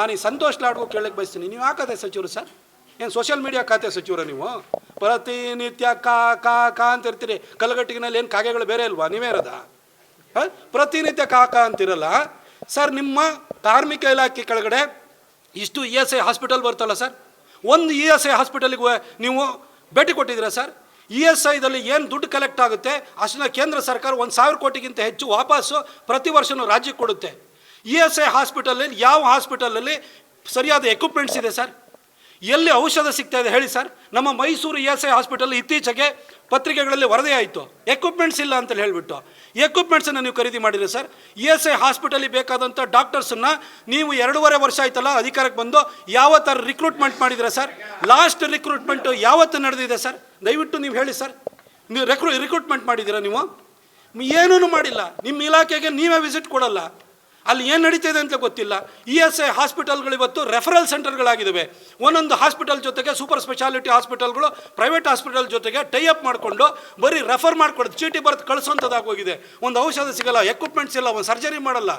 ನಾನು ಈ ಸಂತೋಷ್ ಲಾಡ್ಗೂ ಕೇಳಕ್ಕೆ ಬಯಸ್ತೀನಿ. ನೀವು ಖಾತೆ ಸಚಿವರು ಸರ್? ಏನು ಸೋಷಿಯಲ್ ಮೀಡಿಯಾ ಖಾತೆ ಸಚಿವರು ನೀವು? ಪ್ರತಿನಿತ್ಯ ಕಾ ಕಾ ಕಾ ಅಂತ ಇರ್ತೀರಿ. ಕಲಗಟ್ಟಿಗಿನಲ್ಲಿ ಏನು ಕಾಗೆಗಳು ಬೇರೆ ಇಲ್ವಾ? ನೀವೇ ಇರೋದ? ಪ್ರತಿನಿತ್ಯ ಕಾ ಕಾ ಅಂತಿರಲ್ಲ? ಸರ್, ನಿಮ್ಮ ಕಾರ್ಮಿಕ ಇಲಾಖೆ ಕೆಳಗಡೆ ಇಷ್ಟು ಇ ಎಸ್ ಐ ಹಾಸ್ಪಿಟಲ್ ಬರ್ತಲ್ಲ ಸರ್? ಒಂದು ಇ ಎಸ್ ಐ ಹಾಸ್ಪಿಟಲಿಗೆ ನೀವು ಭೇಟಿ ಕೊಟ್ಟಿದ್ದೀರಾ ಸರ್? ಇ ಎಸ್ ಐದಲ್ಲಿ ಏನು ದುಡ್ಡು ಕಲೆಕ್ಟ್ ಆಗುತ್ತೆ? ಅಷ್ಟನ್ನ ಕೇಂದ್ರ ಸರ್ಕಾರ ಒಂದು ಸಾವಿರ ಕೋಟಿಗಿಂತ ಹೆಚ್ಚು ವಾಪಸ್ಸು ಪ್ರತಿ ವರ್ಷವೂ ರಾಜ್ಯಕ್ಕೆ ಕೊಡುತ್ತೆ. ಇ ಎಸ್ ಐ ಹಾಸ್ಪಿಟಲಲ್ಲಿ, ಯಾವ ಹಾಸ್ಪಿಟಲಲ್ಲಿ ಸರಿಯಾದ ಎಕ್ವಿಪ್ಮೆಂಟ್ಸ್ ಇದೆ ಸರ್? ಎಲ್ಲಿ ಔಷಧ ಸಿಗ್ತಾ ಇದೆ ಹೇಳಿ ಸರ್? ನಮ್ಮ Mysuru E S I hospital ಇತ್ತೀಚೆಗೆ ಪತ್ರಿಕೆಗಳಲ್ಲಿ ವರದಿ ಆಯಿತು. ಎಕ್ವಿಪ್ಮೆಂಟ್ಸ್ ಇಲ್ಲ ಅಂತ ಹೇಳಿಬಿಟ್ಟು. ಎಕ್ವಿಪ್ಮೆಂಟ್ಸನ್ನು ನೀವು ಖರೀದಿ ಮಾಡಿರಿ ಸರ್. ಇ ಎಸ್ ಐ ಹಾಸ್ಪಿಟಲಿಗೆ ಬೇಕಾದಂಥ ಡಾಕ್ಟರ್ಸನ್ನು ನೀವು ಎರಡೂವರೆ ವರ್ಷ ಆಯ್ತಲ್ಲ, ಅಧಿಕಾರಕ್ಕೆ ಬಂದು ಯಾವ ಥರ ರಿಕ್ರೂಟ್ಮೆಂಟ್ ಮಾಡಿದ್ರೆ ಸರ್? ಲಾಸ್ಟ್ ರಿಕ್ರೂಟ್ಮೆಂಟು ಯಾವತ್ತು ನಡೆದಿದೆ ಸರ್? ದಯವಿಟ್ಟು ನೀವು ಹೇಳಿ ಸರ್. ನೀವು ರೆಕ್ರೂ ರಿಕ್ರೂಟ್ಮೆಂಟ್ ಮಾಡಿದ್ದೀರಾ ನೀವು? ಏನೂ ಮಾಡಿಲ್ಲ. ನಿಮ್ಮ ಇಲಾಖೆಗೆ ನೀವೇ ವಿಸಿಟ್ ಕೊಡಲ್ಲ. ಅಲ್ಲಿ ಏನು ನಡೀತಿದೆ ಅಂತ ಗೊತ್ತಿಲ್ಲ. ಇ ಎಸ್ ಐ ಹಾಸ್ಪಿಟಲ್ಗಳು ಇವತ್ತು ರೆಫರಲ್ ಸೆಂಟರ್ಗಳಾಗಿದ್ದಾವೆ ಒಂದೊಂದು ಹಾಸ್ಪಿಟಲ್ ಜೊತೆಗೆ ಸೂಪರ್ ಸ್ಪೆಷಾಲಿಟಿ ಹಾಸ್ಪಿಟಲ್ಗಳು, ಪ್ರೈವೇಟ್ ಹಾಸ್ಪಿಟಲ್ ಜೊತೆಗೆ ಟೈ ಅಪ್ ಮಾಡಿಕೊಂಡು ಬರೀ ರೆಫರ್ ಮಾಡ್ಕೊಡೋದು, ಚೀಟಿ ಬರೆದು ಕಳಿಸೋಂಥದ್ದಾಗೋಗಿದೆ ಒಂದು ಔಷಧ ಸಿಗಲ್ಲ ಎಕ್ವಿಪ್ಮೆಂಟ್ಸ್ ಇಲ್ಲ, ಒಂದು ಸರ್ಜರಿ ಮಾಡಲ್ಲ.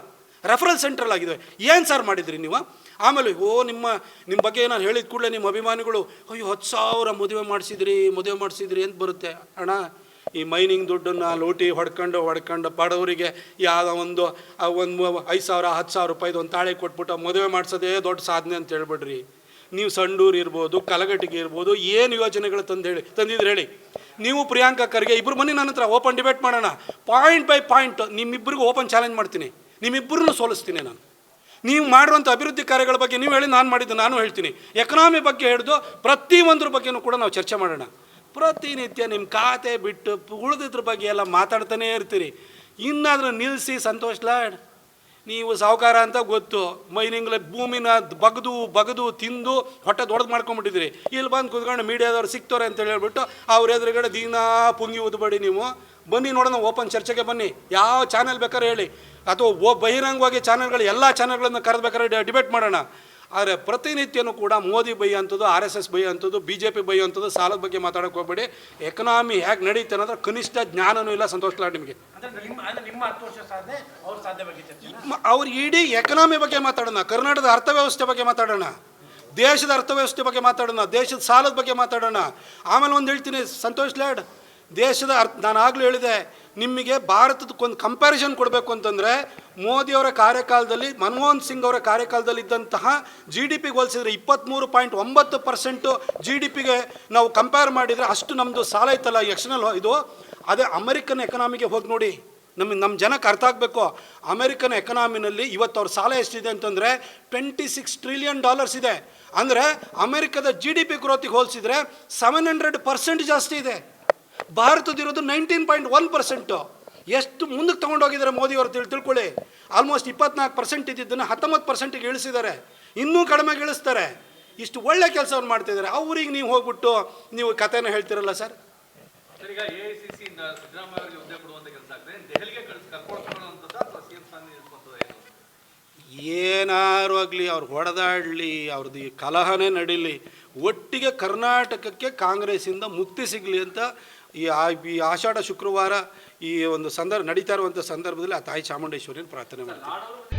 ರೆಫರಲ್ ಸೆಂಟ್ರಲ್ ಆಗಿದೆ ಏನು ಸರ್ ಮಾಡಿದ್ರಿ ನೀವು? ಆಮೇಲೆ, ಓ, ನಿಮ್ಮ ನಿಮ್ಮ ಬಗ್ಗೆ ನಾನು ಹೇಳಿದ ಕೂಡಲೇ ನಿಮ್ಮ ಅಭಿಮಾನಿಗಳು, ಅಯ್ಯೋ, ಹತ್ತು ಸಾವಿರ ಮದುವೆ ಮಾಡಿಸಿದ್ರಿ ಮದುವೆ ಮಾಡಿಸಿದ್ರಿ ಅಂತ ಬರುತ್ತೆ. ಅಣ್ಣ ಈ ಮೈನಿಂಗ್ ದುಡ್ಡನ್ನು ಲೂಟಿ ಹೊಡ್ಕೊಂಡು ಹೊಡ್ಕೊಂಡು ಬಡವರಿಗೆ ಯಾವುದೋ ಒಂದು ಒಂದು ಐದು ಸಾವಿರ, ಹತ್ತು ಸಾವಿರ ರೂಪಾಯಿದು ಒಂದು ತಾಳೆ ಕೊಟ್ಬಿಟ್ಟು ಮದುವೆ ಮಾಡಿಸೋದೇ ದೊಡ್ಡ ಸಾಧನೆ ಅಂತ ಹೇಳ್ಬಿಡ್ರಿ. ನೀವು ಸಂಡೂರು ಇರ್ಬೋದು, ಕಲಗಟ್ಟಿಗೆ ಇರ್ಬೋದು, ಏನು ಯೋಜನೆಗಳು ತಂದು ಹೇಳಿ, ತಂದಿದ್ರು ಹೇಳಿ. ನೀವು ಪ್ರಿಯಾಂಕಾ ಖರ್ಗೆ ಇಬ್ಬರು ಬನ್ನಿ ನನ್ನ ಹತ್ರ, ಓಪನ್ ಡಿಬೇಟ್ ಮಾಡೋಣ. ಪಾಯಿಂಟ್ ಬೈ ಪಾಯಿಂಟ್ ನಿಮ್ಮಿಬ್ಬರಿಗೂ ಓಪನ್ ಚಾಲೆಂಜ್ ಮಾಡ್ತೀನಿ. ನಿಮ್ಮಿಬ್ಬರನ್ನು ಸೋಲಿಸ್ತೀನಿ ನಾನು. ನೀವು ಮಾಡಿರುವಂಥ ಅಭಿವೃದ್ಧಿ ಕಾರ್ಯಗಳ ಬಗ್ಗೆ ನೀವು ಹೇಳಿ, ನಾನು ಮಾಡಿದ್ದು, ನಾನು ಹೇಳ್ತೀನಿ. ಎಕನಾಮಿ ಬಗ್ಗೆ ಹಿಡಿದು ಪ್ರತಿಯೊಂದ್ರ ಬಗ್ಗೆನೂ ಕೂಡ ನಾವು ಚರ್ಚೆ ಮಾಡೋಣ. ಪ್ರತಿನಿತ್ಯ ನಿಮ್ಮ ಖಾತೆ ಬಿಟ್ಟು ಉಳಿದಿದ್ರ ಬಗ್ಗೆ ಎಲ್ಲ ಮಾತಾಡ್ತಾನೇ ಇರ್ತೀರಿ. ಇನ್ನಾದರೂ ನಿಲ್ಲಿಸಿ ಸಂತೋಷ್ ಲಾಡ್. ನೀವು ಸಾಹುಕಾರ ಅಂತ ಗೊತ್ತು. ಮೈನಿಂಗ್ಲ ಭೂಮಿನ ಬಗ್ದು, ಬಗದು, ತಿಂದು ಹೊಟ್ಟೆ ದೊಡ್ದು ಮಾಡ್ಕೊಂಡ್ಬಿಟ್ಟಿದ್ರಿ ಇಲ್ಲಿ ಬಂದು ಕುತ್ಕೊಂಡು ಮೀಡಿಯಾದವ್ರು ಸಿಗ್ತವ್ರೆ ಅಂತ ಹೇಳ್ಬಿಟ್ಟು ಅವ್ರ ಎದುರುಗಡೆ ದಿನ ಪುಂಗಿ ಉದ್ಬೇಡಿ ನೀವು. ಬನ್ನಿ ನೋಡೋಣ, ಓಪನ್ ಚರ್ಚೆಗೆ ಬನ್ನಿ. ಯಾವ ಚಾನೆಲ್ ಬೇಕಾದ್ರೆ ಹೇಳಿ. ಅಥವಾ ಓ ಬಹಿರಂಗವಾಗಿ ಚಾನೆಲ್ಗಳು, ಎಲ್ಲ ಚಾನೆಲ್ಗಳನ್ನು ಕರೆದ್ಬೇಕಾದ್ರೆ ಡಿಬೇಟ್ ಮಾಡೋಣ. ಆದರೆ ಪ್ರತಿನಿತ್ಯನೂ ಕೂಡ ಮೋದಿ ಬೈ ಅಂಥದ್ದು ಆರ್ ಎಸ್ ಎಸ್ ಬೈ ಅಂಥದ್ದು ಬಿ ಜೆ ಪಿ ಬೈ ಅಂಥದ್ದು ಸಾಲದ ಬಗ್ಗೆ ಮಾತಾಡೋಕೆ ಹೋಗ್ಬೇಡಿ. ಎಕನಾಮಿ ಹೇಗೆ ನಡೀತೆ ಅನ್ನೋದ್ರ ಕನಿಷ್ಠ ಜ್ಞಾನನೂ ಇಲ್ಲ ಸಂತೋಷ ಲಾಡ್ ನಿಮಗೆ. ಅವ್ರು ಇಡೀ ಎಕನಾಮಿ ಬಗ್ಗೆ ಮಾತಾಡೋಣ ಕರ್ನಾಟಕದ ಅರ್ಥವ್ಯವಸ್ಥೆ ಬಗ್ಗೆ ಮಾತಾಡೋಣ ದೇಶದ ಅರ್ಥವ್ಯವಸ್ಥೆ ಬಗ್ಗೆ ಮಾತಾಡೋಣ ದೇಶದ ಸಾಲದ ಬಗ್ಗೆ ಮಾತಾಡೋಣ. ಆಮೇಲೆ ಒಂದು ಹೇಳ್ತೀನಿ ಸಂತೋಷ್ ಲಾಡ್ ದೇಶದ ಅರ್ಥ ನಾನು ಆಗಲೂ ಹೇಳಿದೆ ನಿಮಗೆ ಭಾರತದಕ್ಕೊಂದು ಕಂಪ್ಯಾರಿಸನ್ ಕೊಡಬೇಕು ಅಂತಂದರೆ ಮೋದಿಯವರ ಕಾರ್ಯಕಾಲದಲ್ಲಿ, ಮನಮೋಹನ್ ಸಿಂಗ್ ಅವರ ಕಾರ್ಯಕಾಲದಲ್ಲಿ ಇದ್ದಂತಹ ಜಿ ಡಿ ಪಿಗೆ ಹೋಲಿಸಿದರೆ ಇಪ್ಪತ್ತ್ಮೂರು ಪಾಯಿಂಟ್ ಒಂಬತ್ತು ಪರ್ಸೆಂಟು ಜಿ ಡಿ ಪಿಗೆ ನಾವು ಕಂಪೇರ್ ಮಾಡಿದರೆ ಅಷ್ಟು ನಮ್ಮದು ಸಾಲ ಇತ್ತಲ್ಲ ಎಕ್ಸ್ಟರ್ನಲ್ ಇದು? ಅದೇ ಅಮೆರಿಕನ್ ಎಕನಾಮಿಗೆ ಹೋಗಿ ನೋಡಿ. ನಮಗೆ ನಮ್ಮ ಜನಕ್ಕೆ ಅರ್ಥ ಆಗಬೇಕು. ಅಮೆರಿಕನ್ ಎಕನಾಮಿನಲ್ಲಿ ಇವತ್ತು ಅವ್ರ ಸಾಲ ಎಷ್ಟಿದೆ ಅಂತಂದರೆ ಟ್ವೆಂಟಿ ಸಿಕ್ಸ್ ಟ್ರಿಲಿಯನ್ ಡಾಲರ್ಸ್ ಇದೆ. ಅಂದರೆ ಅಮೆರಿಕದ ಜಿ ಡಿ ಪಿ ಗ್ರೋತಿಗೆ ಹೋಲಿಸಿದ್ರೆ ಸೆವೆನ್ ಹಂಡ್ರೆಡ್ ಪರ್ಸೆಂಟ್ ಜಾಸ್ತಿ ಇದೆ. ಭಾರತದಿರೋದು ನೈನ್ಟೀನ್ ಪಾಯಿಂಟ್ ಒನ್ ಪರ್ಸೆಂಟು ಎಷ್ಟು ಮುಂದಕ್ಕೆ ತೊಗೊಂಡೋಗಿದ್ದಾರೆ ಮೋದಿಯವರು ತಿಳ್ ತಿಳ್ಕೊಳ್ಳಿ. ಆಲ್ಮೋಸ್ಟ್ ಇಪ್ಪತ್ನಾಲ್ಕು ಪರ್ಸೆಂಟ್ ಇದ್ದಿದ್ದನ್ನು ಹತ್ತೊಂಬತ್ತು ಪರ್ಸೆಂಟಿಗೆ ಇಳಿಸಿದ್ದಾರೆ. ಇನ್ನೂ ಕಡಿಮೆ ಇಳಿಸ್ತಾರೆ. ಇಷ್ಟು ಒಳ್ಳೆ ಕೆಲಸವನ್ನು ಮಾಡ್ತಿದ್ದಾರೆ ಅವ್ರಿಗೆ ನೀವು ಹೋಗ್ಬಿಟ್ಟು ನೀವು ಕಥೆನ ಹೇಳ್ತಿರಲ್ಲ ಸರ್? ಏನಾರು ಆಗಲಿ ಅವ್ರು ಹೊಡೆದಾಡಲಿ ಅವ್ರದ್ದು ಈ ಕಲಹನೇ ನಡೀಲಿ. ಒಟ್ಟಿಗೆ ಕರ್ನಾಟಕಕ್ಕೆ ಕಾಂಗ್ರೆಸ್ಸಿಂದ ಮುಕ್ತಿ ಸಿಗಲಿ ಅಂತ ಈ ಆ- ಈ ಆಷಾಢ ಶುಕ್ರವಾರ ಈ ಒಂದು ಸಂದರ್ಭ ನಡೀತಾ ಇರುವಂಥ ಸಂದರ್ಭದಲ್ಲಿ ಆ ತಾಯಿ ಚಾಮುಂಡೇಶ್ವರಿಯನ್ನು ಪ್ರಾರ್ಥನೆ ಮಾಡ್ತೀನಿ ನಾಡವರು